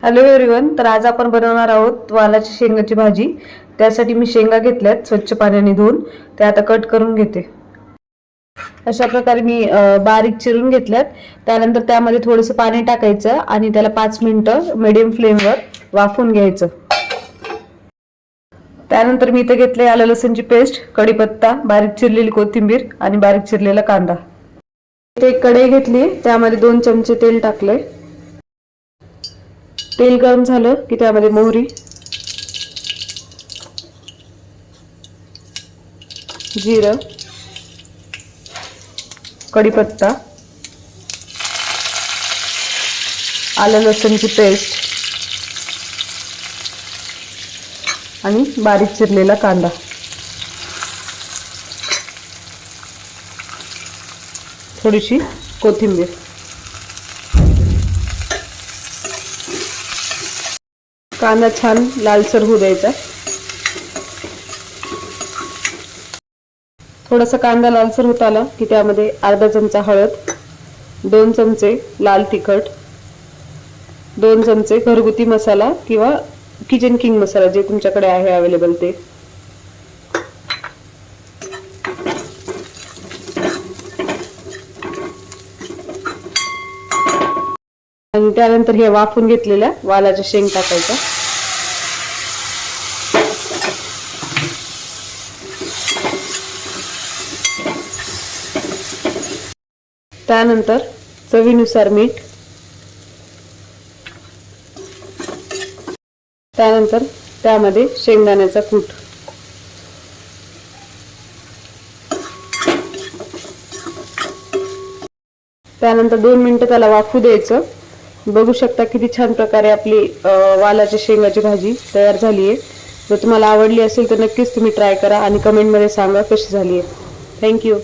Hello everyone तर आज आपण बनवणार आहोत वालाची शेंगाची भाजी. त्यासाठी मी शेंगा घेतल्यात स्वच्छ पाण्याने धुवून. त्या आता कट करून घेते. अशा प्रकारे मी बारीक चिरून घेतल्यात. त्यानंतर त्यामध्ये थोडंसं पाणी टाकायचं आणि त्याला पाच मिनटं मिडियम फ्लेमवर वाफून घ्यायचं. त्यानंतर मी इथं घेतले आलं लसूणची पेस्ट कढीपत्ता बारीक चिरलेली कोथिंबीर आणि बारीक चिरलेला कांदा. इथे एक कढई घेतली. त्यामध्ये दोन चमचे तेल टाकले तेल गरम झालं की त्यामध्ये मोहरी. जिरं. कढीपत्ता. आलं लसूणची पेस्ट. आणि बारीक चिरलेला कांदा. थोडीशी कोथिंबीर. कांदा छान लालसर होऊ द्यायचा. थोडासा कांदा लालसर होत आला की त्यामध्ये अर्धा चमचा हळद दोन चमचे लाल तिखट दोन चमचे घरगुती मसाला किंवा किचन किंग मसाला जे तुमच्याकडे आहे अवेलेबल ते. आणि त्यानंतर हे वाफून घेतलेल्या वालाच्या शेंग टाकायच्या. त्यानंतर चवीनुसार मीठ. त्यानंतर त्यामध्ये शेंगदाण्याचा कूट. त्यानंतर दोन मिनिटं त्याला वाफू द्यायचं. बघू शकता किती छान प्रकारे आपली वालाच्या शेंगाची भाजी तयार झाली आहे जर तुम्हाला आवडली असेल तर नक्कीच तुम्ही ट्राय करा आणि कमेंटमध्ये सांगा कशी झाली आहे थँक्यू